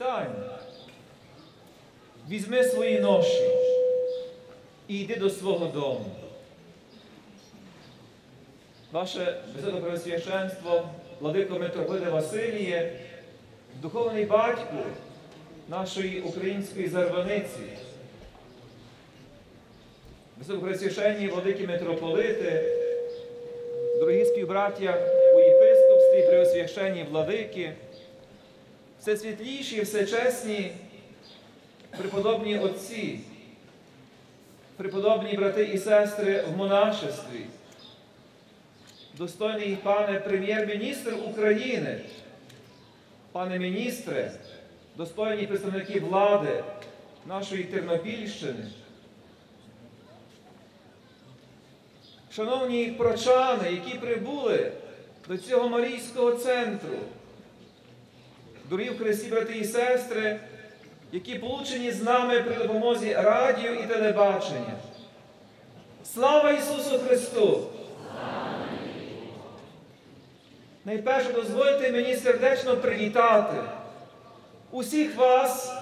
Встань, візьми свої ноші і йди до свого дому. Ваше Високопреосвященство, владико митрополите Василіє, духовний батько нашої української зарваниці, Високопреосвященні владики митрополити, дорогі співбраття у єпископстві, преосвященні владики, все світліші, все чесні, преподобні отці, преподобні брати і сестри в монашестві, достойний пане прем'єр-міністр України, пане міністре, достойні представники влади нашої Тернопільщини, шановні прочани, які прибули до цього Марійського центру, дорогі Христі, брати і сестри, які получені з нами при допомозі радіо і телебачення. Слава Ісусу Христу! Найперше дозвольте мені сердечно привітати усіх вас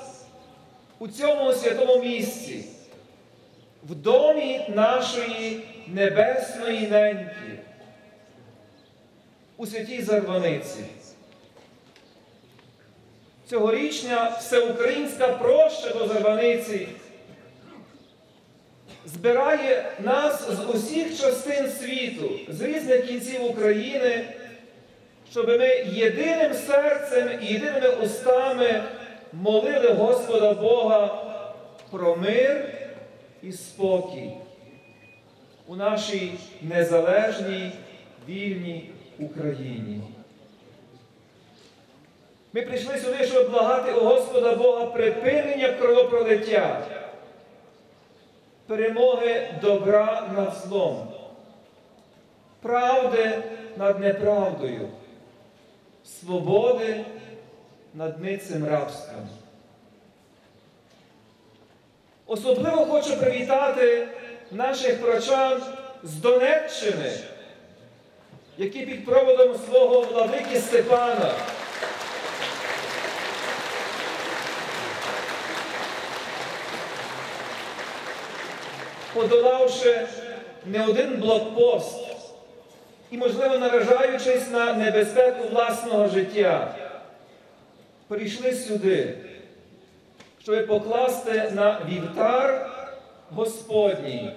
у цьому святому місці, в домі нашої небесної неньки, у святій Зарваниці. Цьогорічня всеукраїнська проща до Зарваниці збирає нас з усіх частин світу, з різних кінців України, щоб ми єдиним серцем і єдиними устами молили Господа Бога про мир і спокій у нашій незалежній вільній Україні. Ми прийшли сюди, щоб благати у Господа Бога припинення кровопролиття, перемоги добра над злом, правди над неправдою, свободи над ницим рабством. Особливо хочу привітати наших прочан з Донеччини, які під проводом свого владики Степана. Подолавши не один блокпост і, можливо, наражаючись на небезпеку власного життя, прийшли сюди, щоб покласти на вівтар Господній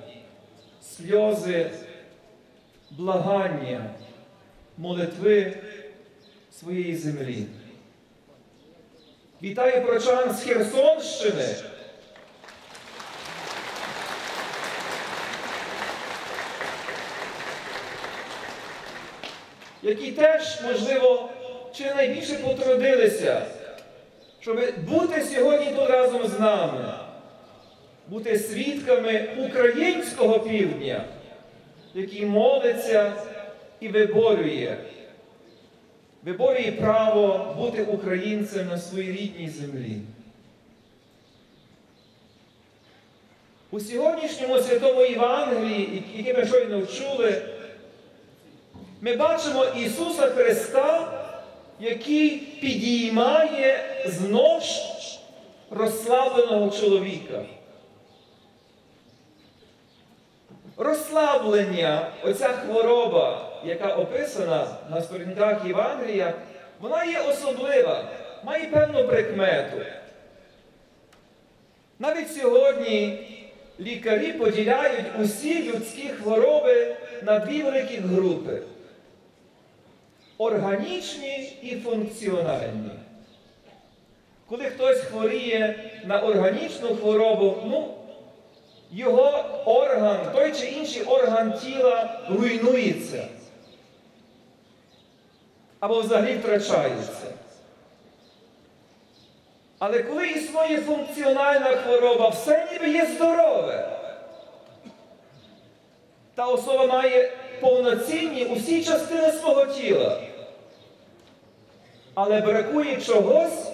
сльози, благання, молитви своєї землі. Вітаю прочан з Херсонщини. Які теж, можливо, чи найбільше потрудилися, щоб бути сьогодні тут разом з нами, бути свідками українського півдня, який молиться і виборює, виборює право бути українцем на своїй рідній землі. У сьогоднішньому святому Євангелії, яке ми щойно вчули, ми бачимо Ісуса Христа, який підіймає з нож розслабленого чоловіка. Розслаблення, оця хвороба, яка описана на сторінках Євангелія, вона є особлива, має певну прикмету. Навіть сьогодні лікарі поділяють усі людські хвороби на дві великі групи органічні і функціональні. Коли хтось хворіє на органічну хворобу, ну, його орган, той чи інший орган тіла руйнується або взагалі втрачається. Але коли існує функціональна хвороба, все ніби є здорове. Та особа має повноцінні усі частини свого тіла але бракує чогось,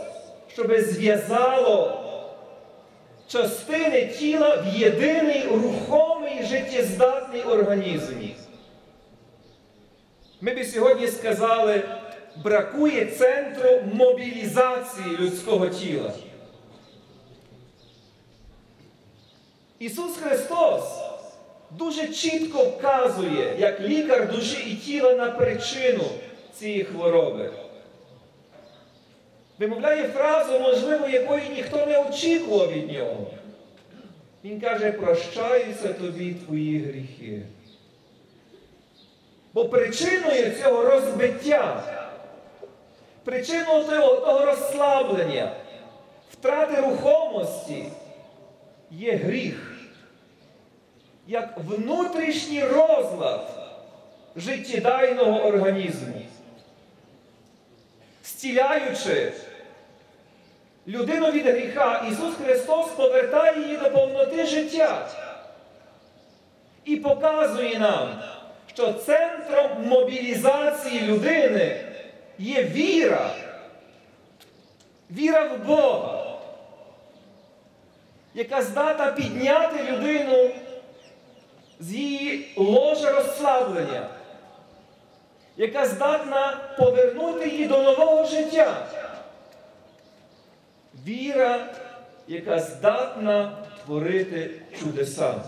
щоб зв'язало частини тіла в єдиний рухомий життєздатний організм. Ми би сьогодні сказали, бракує центру мобілізації людського тіла. Ісус Христос дуже чітко вказує, як лікар душі і тіла на причину цієї хвороби. Вимовляє фразу, можливо, якої ніхто не очікував від нього. Він каже, прощаються тобі твої гріхи. Бо причиною цього розбиття, причиною того, того розслаблення, втрати рухомості є гріх, як внутрішній розлад життєдайного організму. Стіляючи людину від гріха, Ісус Христос повертає її до повноти життя і показує нам, що центром мобілізації людини є віра, віра в Бога, яка здатна підняти людину з її ложа розслаблення, яка здатна повернути її до нового життя. Віра, яка здатна творити чудеса.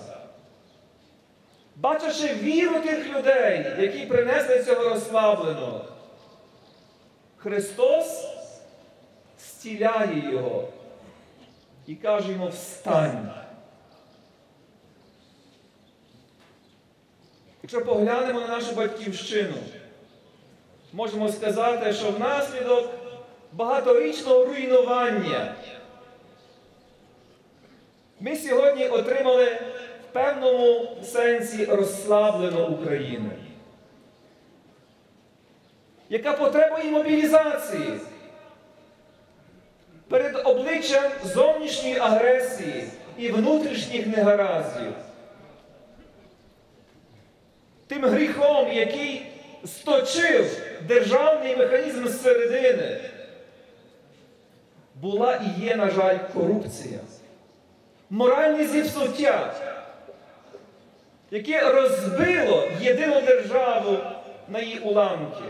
Бачивши віру тих людей, які принесли цього розслабленого, Христос стіляє його і каже йому встань. Якщо поглянемо на нашу батьківщину, можемо сказати, що внаслідок багаторічного руйнування. Ми сьогодні отримали в певному сенсі розслаблену Україну, яка потребує мобілізації. Перед обличчям зовнішньої агресії і внутрішніх негараздів. Тим гріхом, який сточив державний механізм зсередини, була і є, на жаль, корупція, моральне зіпсуття, яке розбило єдину державу на її уламки.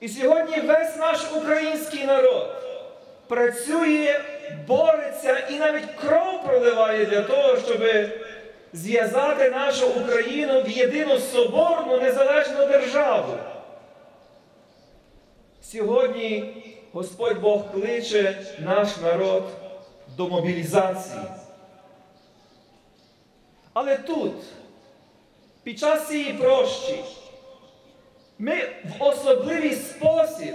І сьогодні весь наш український народ працює, бореться і навіть кров проливає для того, щоб зв'язати нашу Україну в єдину соборну незалежну державу. Сьогодні Господь Бог кличе наш народ до мобілізації. Але тут, під час цієї прощі, ми в особливий спосіб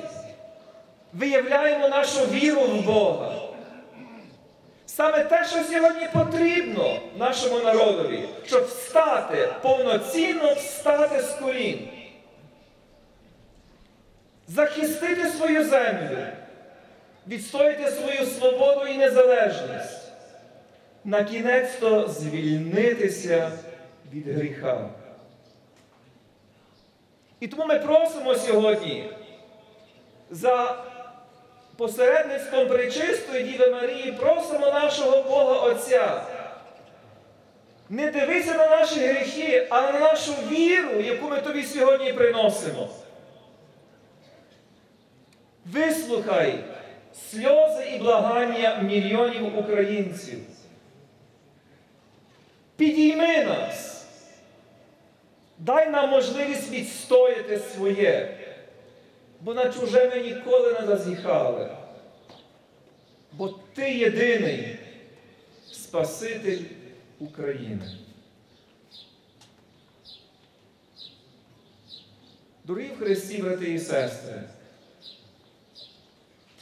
виявляємо нашу віру в Бога. Саме те, що сьогодні потрібно нашому народові, щоб встати, повноцінно встати з колін, захистити свою землю, відстояти свою свободу і незалежність, на кінець то звільнитися від гріха. І тому ми просимо сьогодні за посередництвом Пречистої Діви Марії просимо нашого Бога Отця. Не дивися на наші гріхи, а на нашу віру, яку ми тобі сьогодні приносимо. Вислухай сльози і благання мільйонів українців. Підійми нас, дай нам можливість відстояти своє бо на чуже ми ніколи не зазіхали. Бо ти єдиний Спаситель України. Дорогі в Христі, брати і сестри,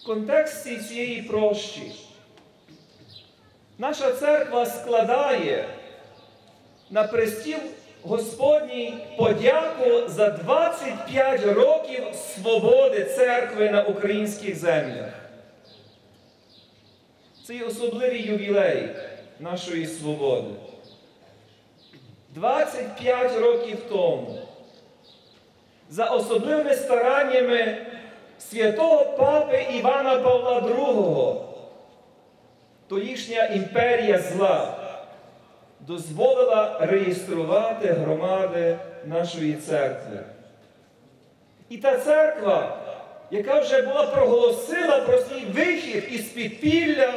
контексті цієї прощі наша церква складає на престіл Господній подяку за 25 років свободи церкви на українських землях. Це є особливий ювілей нашої свободи. 25 років тому. За особливими стараннями святого папи Івана Павла II, тоїшня імперія зла дозволила реєструвати громади нашої церкви. І та церква, яка вже була проголосила про свій вихід із підпілля,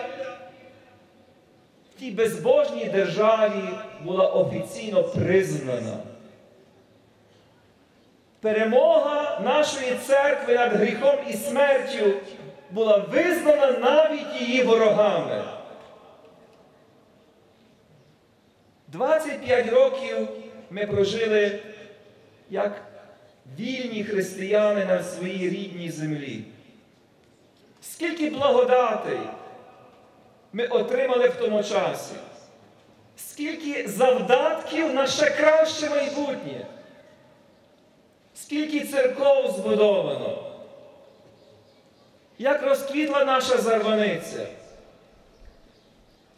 в тій безбожній державі була офіційно признана. Перемога нашої церкви над гріхом і смертю була визнана навіть її ворогами. 25 років ми прожили як вільні християни на своїй рідній землі. Скільки благодатей ми отримали в тому часі, скільки завдатків на ще краще майбутнє, скільки церков збудовано, як розквітла наша зарваниця,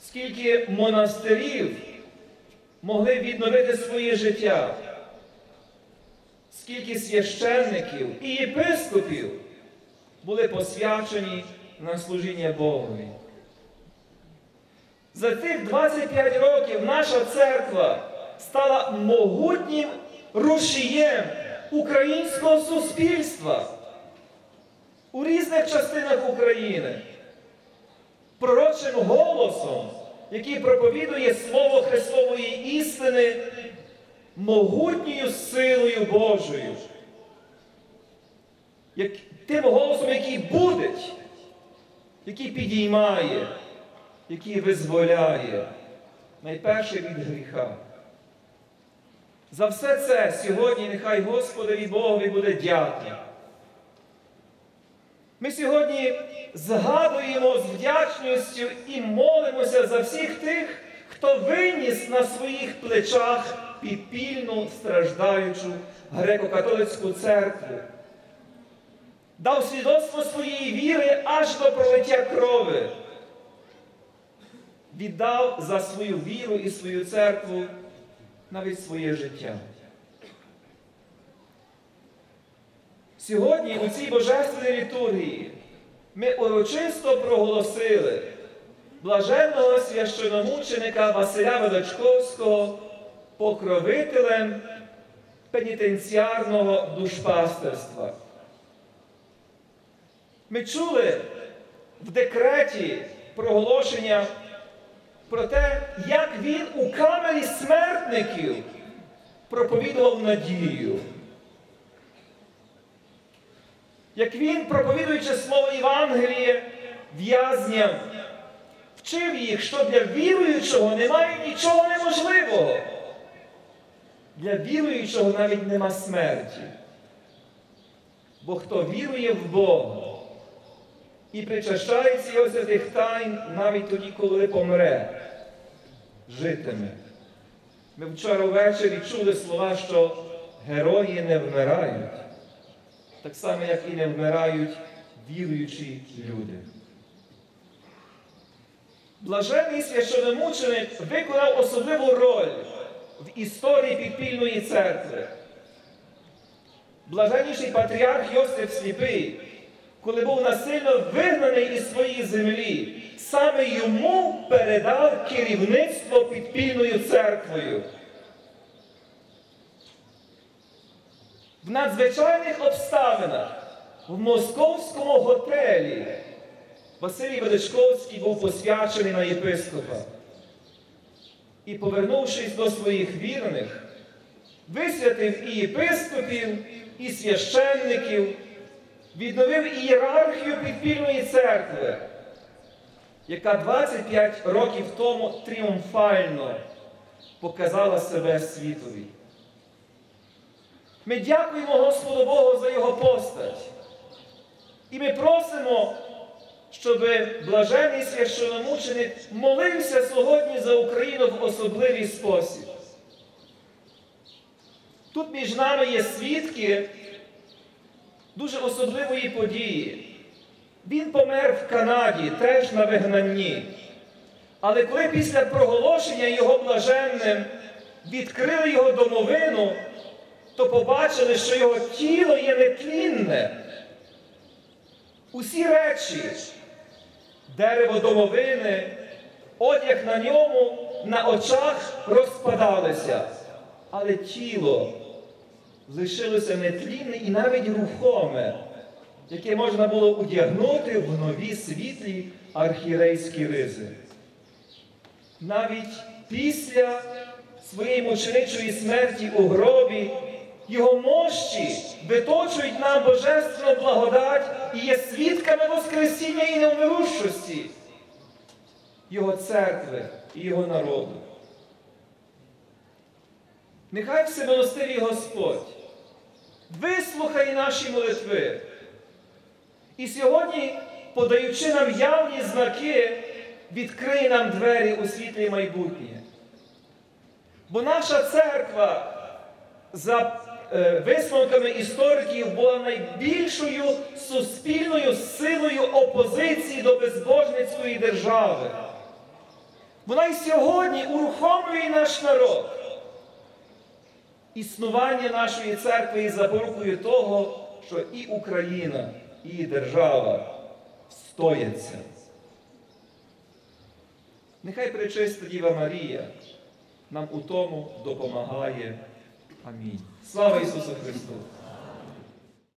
скільки монастирів могли відновити своє життя, скільки священників і єпископів були посвячені на служіння Богові. За тих 25 років наша церква стала могутнім рушієм українського суспільства у різних частинах України, пророчим голосом, який проповідує Слово Христової істини могутньою силою Божою. Як, Тим голосом, який будить, який підіймає, який визволяє, найперше від гріха. За все це сьогодні нехай Господові Богові буде дякую. Ми сьогодні згадуємо з вдячністю і молимося за всіх тих, хто виніс на своїх плечах підпільну страждаючу греко-католицьку церкву, дав свідоцтво своєї віри аж до пролиття крови, віддав за свою віру і свою церкву навіть своє життя. Сьогодні у цій божественній літургії ми урочисто проголосили блаженного священомученика Василя Величковського покровителем пенітенціарного душпастерства. Ми чули в декреті проголошення про те, як він у камері смертників проповідував надію. Як він, проповідуючи слово Євангеліє в'язням, вчив їх, що для віруючого немає нічого неможливого. Для віруючого навіть нема смерті. Бо хто вірує в Бога і причащається його святих тайн навіть тоді, коли помре, житиме. Ми вчора ввечері чули слова, що герої не вмирають, так само, як і не вмирають віруючі люди. Блаженний священомученик виконав особливу роль в історії підпільної церкви. Блаженніший патріарх Йосиф Сліпий, коли був насильно вигнаний із своєї землі, саме йому передав керівництво підпільною церквою. В надзвичайних обставинах в московському готелі Василій Величковський був посвячений на єпископа. І, повернувшись до своїх вірних, висвятив і єпископів, і священників, відновив ієрархію підпільної церкви, яка 25 років тому тріумфально показала себе світові. Ми дякуємо Господу Богу за Його постать. І ми просимо, щоб блажений священомученик молився сьогодні за Україну в особливий спосіб. Тут між нами є свідки дуже особливої події. Він помер в Канаді, теж на вигнанні. Але коли після проголошення його блаженним відкрили його домовину, то побачили, що його тіло є нетлінне. Усі речі, дерево домовини, одяг на ньому на очах розпадалися, але тіло лишилося нетлінне і навіть рухоме, яке можна було одягнути в нові світлі архірейські ризи. Навіть після своєї мученичої смерті у гробі його мощі виточують нам божественну благодать і є свідками Воскресіння і невмирущості Його церкви і Його народу. Нехай всемилостивий Господь вислухає наші молитви. І сьогодні, подаючи нам явні знаки, відкриє нам двері у світле майбутнє. Бо наша церква, за е, висновками істориків, була найбільшою суспільною силою опозиції до безбожницької держави. Вона й сьогодні урухомлює наш народ. Існування нашої церкви є запорукою того, що і Україна, і держава встояться. Нехай пречиста Діва Марія нам у тому допомагає. Амінь. Слава Ісусу Христу!